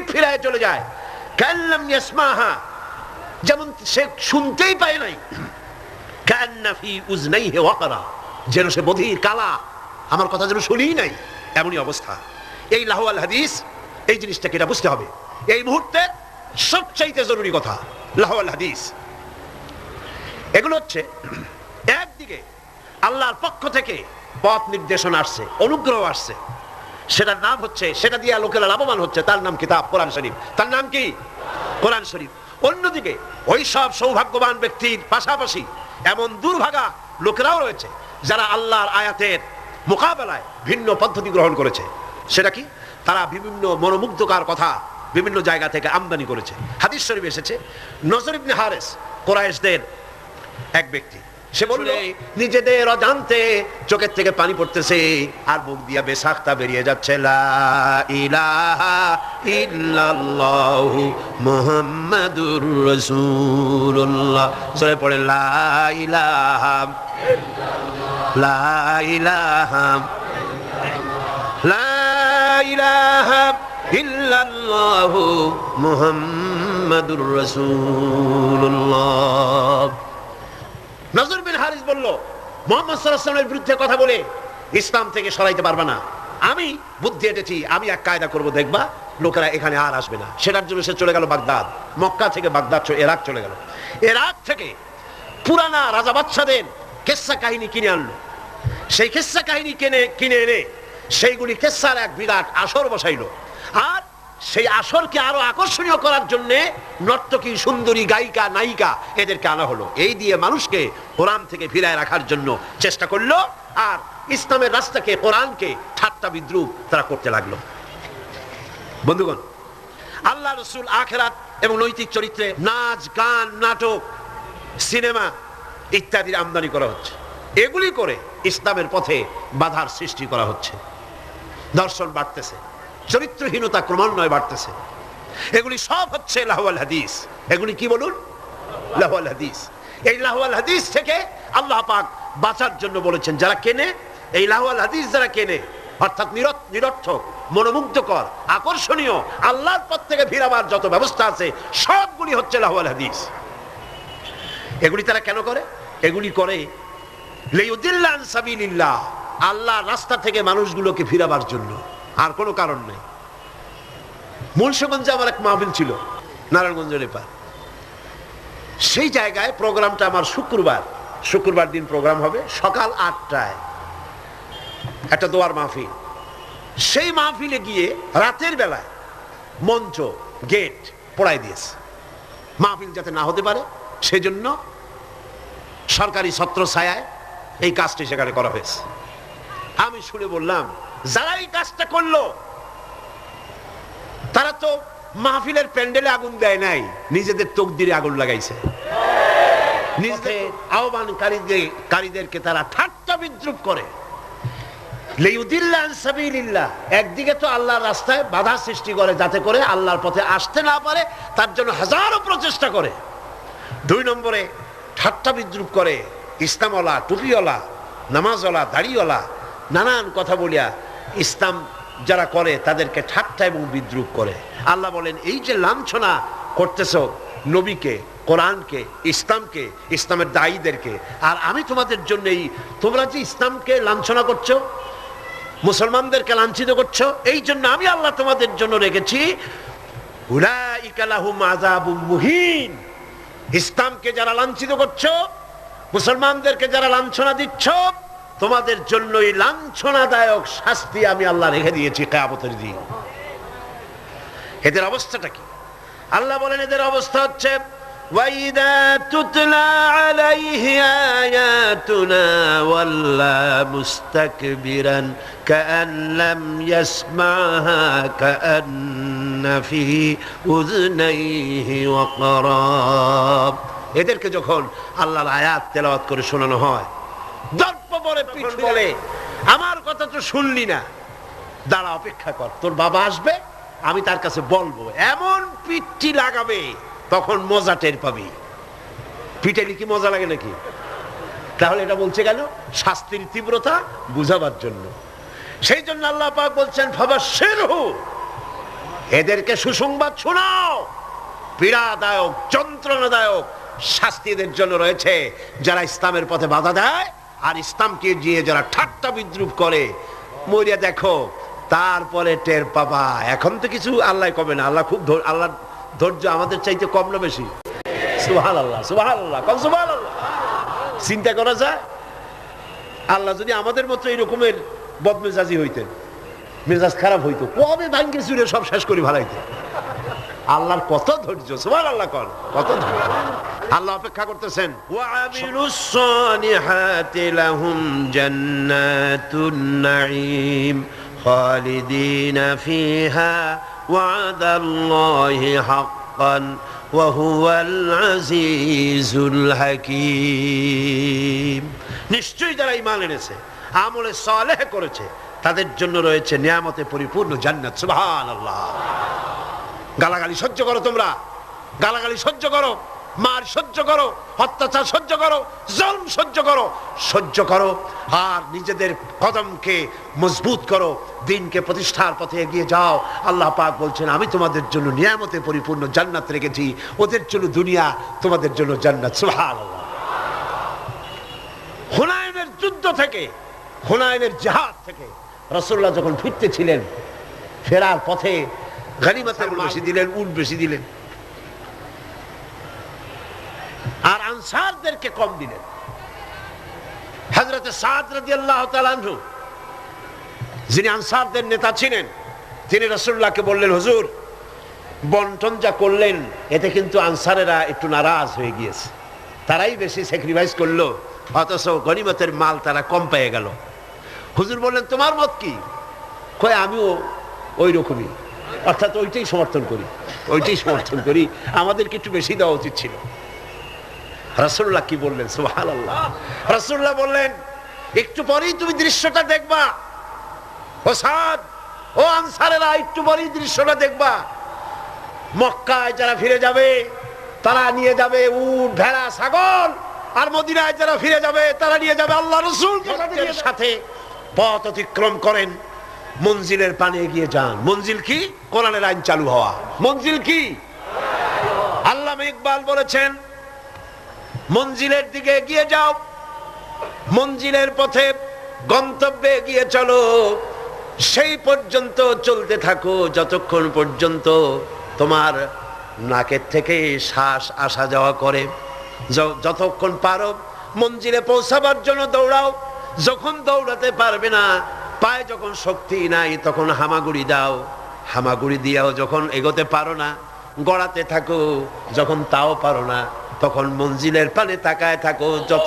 পিঠ ফিরায় চলে যায়। কাল্লাম ইয়াসমাহা। যেমন সে শুনতেই পায় নাই। কান্না ফি উজনাইহি ওয়াকারা। যেন সে বধির কালা। আমার কথা যেন শুনিই নাই। এমনই অবস্থা। এই লাহওয়াল হাদিস, এই জিনিসটাকে এটা বুঝতে হবে। এই মুহূর্তে সবচাইতে জরুরি কথা, লাহওয়াল হাদিস। এগুলো হচ্ছে, একদিকে আল্লাহর পক্ষ থেকে পথ নির্দেশনা আসছে, অনুগ্রহ আসছে। সেটার নাম হচ্ছে, সেটা দিয়ে লোকেরা লাভবান হচ্ছে, তার নাম কিতাব, কোরআন শরীফ। তার নাম কি? কোরআন শরীফ। অন্যদিকে, ওই সব সৌভাগ্যবান ব্যক্তির পাশাপাশি এমন দুর্ভাগা লোকেরাও রয়েছে, যারা আল্লাহর আয়াতের মোকাবেলায় ভিন্ন পদ্ধতি গ্রহণ করেছে। সেটা কি? তারা বিভিন্ন মনোমুগ্ধকার কথা বিভিন্ন জায়গা থেকে আমদানি করেছে। হাদিস শরীফ এসেছে, নজর ইবনে হারেস, কোরাইশদের এক ব্যক্তি। সে বলল নিজেদের অজান্তে চোখের থেকে পানি পড়তেছে আর মুখ দিয়া বেসাখতা বেরিয়ে যাচ্ছে মুহাম্মাদুর সরে পড়ে ইল্লাল্লাহু মুহাম্মাদুর রাসূলুল্লাহ। নজর বলল, মোহাম্মদ সাল্লাহামের বিরুদ্ধে কথা বলে ইসলাম থেকে সরাইতে পারবে না। আমি বুদ্ধি এটেছি, আমি এক কায়দা করব, দেখবা লোকেরা এখানে আর আসবে না। সেটার জন্য সে চলে গেল বাগদাদ, মক্কা থেকে বাগদাদ এরাক চলে গেল। এরাক থেকে পুরানা রাজা বাচ্চাদের কেসা কাহিনী কিনে আনলো। সেই কেসা কাহিনী কিনে কিনে এনে সেইগুলি কেসার এক বিরাট আসর বসাইলো। আর সেই আসরকে আরও আকর্ষণীয় করার জন্য নর্তকী, সুন্দরী, গায়িকা, নায়িকা এদেরকে আনা হলো। এই দিয়ে মানুষকে কোরআন থেকে ফিরায় রাখার জন্য চেষ্টা করল আর ইসলামের রাস্তাকে, কোরআনকে ঠাট্টা বিদ্রুপ তারা করতে লাগল। বন্ধুগণ, আল্লাহ রসুল আখেরাত এবং নৈতিক চরিত্রে নাচ, গান, নাটক, সিনেমা ইত্যাদির আমদানি করা হচ্ছে। এগুলি করে ইসলামের পথে বাধার সৃষ্টি করা হচ্ছে। দর্শন বাড়তেছে। চরিত্রহীনতা ক্রমান্বয়ে বাড়তেছে। এগুলি সব হচ্ছে লাহওয়াল হাদিস। এগুলি কি বলুন? লাহওয়াল হাদিস। এই লাহওয়াল হাদিস থেকে আল্লাহ পাক বাঁচার জন্য বলেছেন, যারা কেনে, এই লাহওয়াল হাদিস যারা কেনে, অর্থাৎ নিরত, নিরর্থক, মনোমুগ্ধকর, আকর্ষণীয়, আল্লাহর পথ থেকে ফিরাবার যত ব্যবস্থা আছে, সবগুলি হচ্ছে লাহওয়াল হাদিস। এগুলি তারা কেন করে? এগুলি করে লিউদিল্লান সাবিলিল্লাহ আল্লাহ রাস্তা থেকে মানুষগুলোকে ফিরাবার জন্য। আর কোনো কারণ নেই। মুন্সিগঞ্জে আমার এক মাহফিল ছিল নারায়ণগঞ্জের এপার সেই জায়গায় প্রোগ্রামটা আমার শুক্রবার শুক্রবার দিন প্রোগ্রাম হবে, সকাল আটটায়। একটা দোয়ার মাহফিল। সেই মাহফিলে গিয়ে রাতের বেলায় মঞ্চ, গেট পড়াই দিয়েছে। মাহফিল যাতে না হতে পারে, সেজন্য সরকারি ছত্র ছায়ায় এই কাজটি সেখানে করা হয়েছে। আমি শুনে বললাম যারা এই কাজটা করল, তারা তো মাহফিলের প্যান্ডেলে আগুন দেয় নাই, নিজেদের তকদিরে আগুন লাগাইছে নিজেদের আহ্বানকারীদের, কারীদেরকে তারা বিদ্রুপ করে। একদিকে তো আল্লাহর রাস্তায় বাধা সৃষ্টি করে, যাতে করে আল্লাহর পথে আসতে না পারে, তার জন্য হাজারো প্রচেষ্টা করে দুই নম্বরে ঠাট্টা বিদ্রুপ করে, ইসলামওয়ালা, টুপিওয়ালা, নামাজওয়ালা, দাড়িওয়ালা নানান কথা বলিয়া ইসলাম যারা করে, তাদেরকে ঠাট্টা এবং বিদ্রুপ করে। আল্লাহ বলেন, এই যে লাঞ্ছনা করতেছ নবীকে, কোরআনকে, ইসলামকে, ইসলামের দায়ীদেরকে, আর আমি তোমাদের জন্য এই তোমরা যে ইসলামকে লাঞ্ছনা করছ, মুসলমানদেরকে লাঞ্ছিত করছ, এই জন্য আমি আল্লাহ তোমাদের জন্য রেখেছি মুহিন। ইসলামকে যারা লাঞ্ছিত করছ, মুসলমানদেরকে যারা লাঞ্ছনা দিচ্ছ তোমাদের জন্যই লাঞ্ছনাদায়ক শাস্তি আমি আল্লাহ রেখে দিয়েছি কেয়ামতের দিন এদের অবস্থাটা কি আল্লাহ বলেন এদের অবস্থা হচ্ছে وَإِذَا تُتْلَى عَلَيْهِ آيَاتُنَا وَلَّى مُسْتَكْبِرًا كَأَن لَّمْ يَسْمَعْهَا كَأَنَّ فِي أُذُنَيْهِ وَقْرًا এদেরকে যখন আল্লাহর আয়াত তেলাওয়াত করে শোনানো হয় দর্প পিঠ বলে। আমার কথা তো শুনলি না। দাঁড়া, অপেক্ষা কর। তোর বাবা আসবে, আমি তার কাছে বলব। এমন পিঠটি লাগাবে, তখন মজা টের পাবি। পিঠেলি কি মজা লাগে নাকি? তাহলে এটা বলছে কেন? শাস্তির তীব্রতা বুঝাবার জন্য। সেই জন্য আল্লাহ পাক বলছেন ফাবা শেরহু এদেরকে সুসংবাদ শোনাও। পীড়াদায়ক, যন্ত্রণাদায়ক শাস্তি এদের জন্য রয়েছে। যারা ইসলামের পথে বাধা দেয় আর ইসলামকে গিয়ে যারা ঠাট্টা বিদ্রুপ করে, মরিয়া দেখো, তারপরে টের পাবা। এখন তো কিছু আল্লাহ কবে না। আল্লাহ খুব আল্লাহর ধৈর্য আমাদের চাইতে কম না বেশি। সুহাল আল্লাহ সুহাল আল্লাহ কম সুহাল আল্লাহ চিন্তা করা যায়, আল্লাহ যদি আমাদের মতো এরকমের বদমেজাজি হইতেন, মেজাজ খারাপ হইতো, কবে ভাঙ্গে চুরে সব শেষ করি ভালাইতে আল্লাহর কত ধৈর্য সুবহান আল্লাহ কর কত ধৈর্য। আল্লাহ অপেক্ষা করতেছেন। হাকীম। নিশ্চয়ই যারা ঈমান এনেছে, আমলে সালেহ করেছে, তাদের জন্য রয়েছে নিয়ামতে পরিপূর্ণ জান্নাত, সুবহানাল্লাহ। গালাগালি সহ্য করো তোমরা। গালাগালি সহ্য করো। মার সহ্য করো অত্যাচার সহ্য করো জলম সহ্য করো সহ্য করো আর নিজেদের কদমকে মজবুত করো দিনকে প্রতিষ্ঠার পথে এগিয়ে যাও। আল্লাহ পাক বলছেন আমি তোমাদের জন্য নিয়ামতে পরিপূর্ণ জান্নাত রেখেছি। ওদের জন্য দুনিয়া তোমাদের জন্য জান্নাত। সুবহানাল্লাহ। হুনায়নের যুদ্ধ থেকে হুনায়নের জাহাজ থেকে রসুল্লাহ যখন ফিরতেছিলেন ফেরার পথে গানিমাতের বেশি দিলেন উট বেশি দিলেন আর আনসারদেরকে কম দিলেন। সাদ যিনি আনসারদের নেতা ছিলেন, তিনি রসুল্লাহকে বললেন, হুজুর, বন্টন যা করলেন, এতে কিন্তু আনসারেরা একটু নারাজ হয়ে গিয়েছে। তারাই বেশি স্যাক্রিফাইস করল, অথচ গনিমতের মাল তারা কম পেয়ে গেল। হুজুর বললেন, তোমার মত কি? আমিও ওই রকমই অর্থাৎ ওইটাই সমর্থন করি, ওইটাই সমর্থন করি। আমাদেরকে একটু বেশি দেওয়া উচিত ছিল। রাসুল্লাহ কি বললেন? সুহাল আল্লাহ রাসুল্লাহ বললেন একটু পরেই তুমি দৃশ্যটা দেখবা। ও সাদ ও আনসারেরা একটু পরেই দৃশ্যটা দেখবা। মক্কায় যারা ফিরে যাবে তারা নিয়ে যাবে উট ভেড়া ছাগল। আর মদিনায় যারা ফিরে যাবে তারা নিয়ে যাবে আল্লাহ রসুল। সাথে পথ অতিক্রম করেন। মঞ্জিলের পানে এগিয়ে যান। মঞ্জিল কি? কোরআনের আইন চালু হওয়া। মঞ্জিল কি? আল্লাহ ইকবাল বলেছেন মঞ্জিলের দিকে এগিয়ে যাও। মঞ্জিলের পথে গন্তব্যে এগিয়ে চলো। সেই পর্যন্ত চলতে থাকো, যতক্ষণ পর্যন্ত তোমার নাকের থেকে শ্বাস আসা যাওয়া করে। যতক্ষণ পারো মঞ্জিলে পৌঁছাবার জন্য দৌড়াও। যখন দৌড়াতে পারবে না, পায়ে যখন শক্তি নাই, তখন হামাগুড়ি দাও। হামাগুড়ি দিয়াও যখন এগোতে পারো না, গড়াতে থাকো যখন তাও পারো না। তখন মঞ্জিলের পানে তাকায় থাকো যত